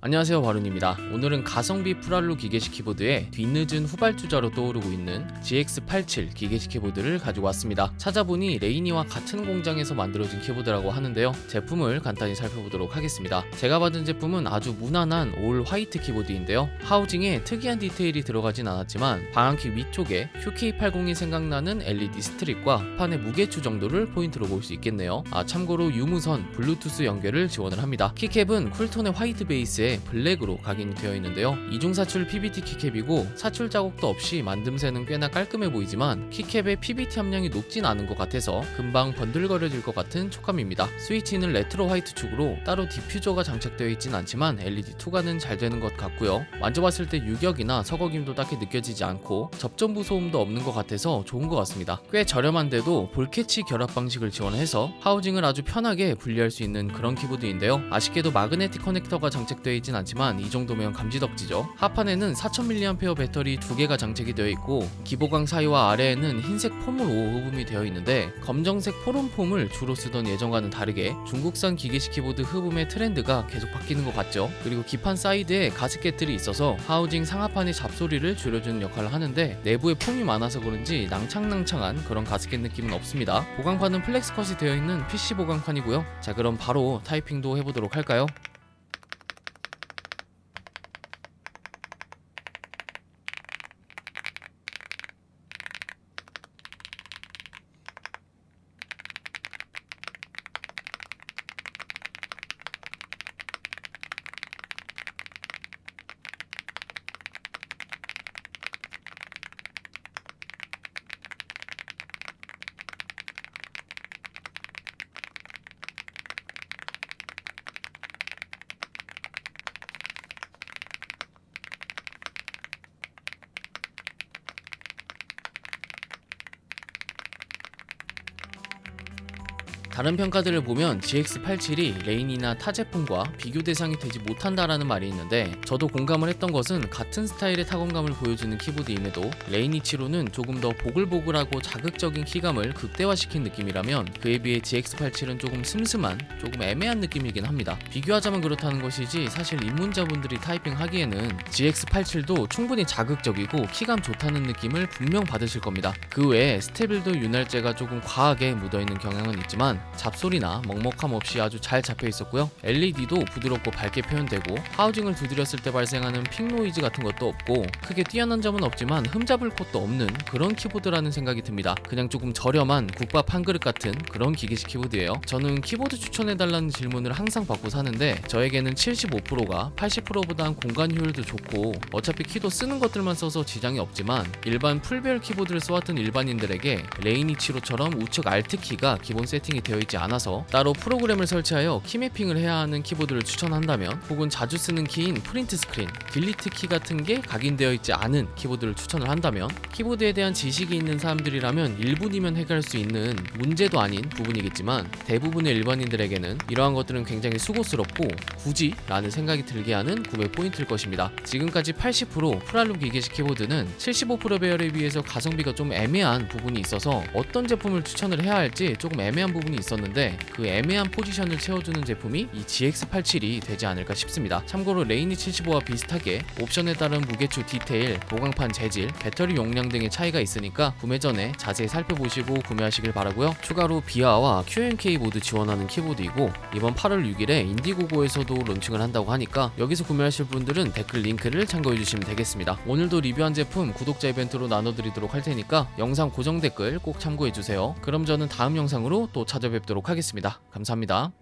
안녕하세요 바룬입니다. 오늘은 가성비 프랄루 기계식 키보드에 뒤늦은 후발주자로 떠오르고 있는 GX87 기계식 키보드를 가지고 왔습니다. 찾아보니 레이니와 같은 공장에서 만들어진 키보드라고 하는데요. 제품을 간단히 살펴보도록 하겠습니다. 제가 받은 제품은 아주 무난한 올 화이트 키보드인데요. 하우징에 특이한 디테일이 들어가진 않았지만 방향키 위쪽에 QK80이 생각나는 LED 스트립과 판의 무게추 정도를 포인트로 볼 수 있겠네요. 아 참고로 유무선 블루투스 연결을 지원을 합니다. 키캡은 쿨톤의 화이트 베이스에 블랙으로 각인이 되어 있는데요. 이중사출 PBT 키캡이고 사출 자국도 없이 만듦새는 꽤나 깔끔해 보이지만 키캡의 PBT 함량이 높진 않은 것 같아서 금방 번들거려질 것 같은 촉감입니다. 스위치는 레트로 화이트 축으로 따로 디퓨저가 장착되어 있진 않지만 LED 투과는 잘 되는 것 같고요. 만져봤을 때 유격이나 서걱임도 딱히 느껴지지 않고 접점부 소음도 없는 것 같아서 좋은 것 같습니다. 꽤 저렴한데도 볼캐치 결합 방식을 지원해서 하우징을 아주 편하게 분리할 수 있는 그런 키보드인데요. 아쉽게도 마그네틱 커넥터가 장착되어 있진 않지만 이 정도면 감지덕지죠. 하판에는 4000mAh 배터리 두 개가 장착이 되어 있고 기보강 사이와 아래에는 흰색 폼으로 흡음이 되어 있는데 검정색 포름 폼을 주로 쓰던 예전과는 다르게 중국산 기계식 키보드 흡음의 트렌드가 계속 바뀌는 것 같죠. 그리고 기판 사이드에 가스켓들이 있어서 하우징 상하판의 잡소리를 줄여주는 역할을 하는데 내부에 폼이 많아서 그런지 낭창낭창한 그런 가스켓 느낌은 없습니다. 보강판은 플렉스컷이 되어 있는 PC 보강판이고요. 자 그럼 바로 타이핑도 해보도록 할까요? 다른 평가들을 보면 GX87이 레인이나 타 제품과 비교 대상이 되지 못한다라는 말이 있는데 저도 공감을 했던 것은 같은 스타일의 타건감을 보여주는 키보드임에도 7호는 조금 더 보글보글하고 자극적인 키감을 극대화시킨 느낌이라면 그에 비해 GX87은 조금 슴슴한 조금 애매한 느낌이긴 합니다. 비교하자면 그렇다는 것이지 사실 입문자분들이 타이핑하기에는 GX87도 충분히 자극적이고 키감 좋다는 느낌을 분명 받으실 겁니다. 그 외에 스테빌도 윤활제가 조금 과하게 묻어있는 경향은 있지만 잡소리나 먹먹함 없이 아주 잘 잡혀 있었고요. LED도 부드럽고 밝게 표현되고 하우징을 두드렸을 때 발생하는 픽 노이즈 같은 것도 없고 크게 뛰어난 점은 없지만 흠잡을 곳도 없는 그런 키보드라는 생각이 듭니다. 그냥 조금 저렴한 국밥 한 그릇 같은 그런 기계식 키보드예요. 저는 키보드 추천해달라는 질문을 항상 받고 사는데 저에게는 75%가 80%보단 공간 효율도 좋고 어차피 키도 쓰는 것들만 써서 지장이 없지만 일반 풀별 키보드를 써왔던 일반인들에게 레이니 7호처럼 우측 알트 키가 기본 세팅이 되어 있지 않아서 따로 프로그램을 설치하여 키 매핑을 해야 하는 키보드를 추천한다면 혹은 자주 쓰는 키인 프린트 스크린, 딜리트 키 같은 게 각인되어 있지 않은 키보드를 추천을 한다면 키보드에 대한 지식이 있는 사람들이라면 1분이면 해결할 수 있는 문제도 아닌 부분이겠지만 대부분의 일반인들에게는 이러한 것들은 굉장히 수고스럽고 굳이 라는 생각이 들게 하는 구매 포인트일 것입니다. 지금까지 80% 프랄루 기계식 키보드는 75% 배열에 비해서 가성비가 좀 애매한 부분이 있어서 어떤 제품을 추천을 해야 할지 조금 애매한 부분이 있 었는데 그 애매한 포지션을 채워주는 제품이 이 GX87이 되지 않을까 싶습니다. 참고로 레이니 75와 비슷하게 옵션에 따른 무게추 디테일, 보강판 재질, 배터리 용량 등의 차이가 있으니까 구매 전에 자세히 살펴보시고 구매하시길 바라고요. 추가로 비아와 QMK 모두 지원하는 키보드이고 이번 8월 6일에 인디고고에서도 론칭을 한다고 하니까 여기서 구매하실 분들은 댓글 링크를 참고해 주시면 되겠습니다. 오늘도 리뷰한 제품 구독자 이벤트로 나눠드리도록 할 테니까 영상 고정 댓글 꼭 참고해 주세요. 그럼 저는 다음 영상으로 또 찾아뵙도록 하겠습니다. 감사합니다.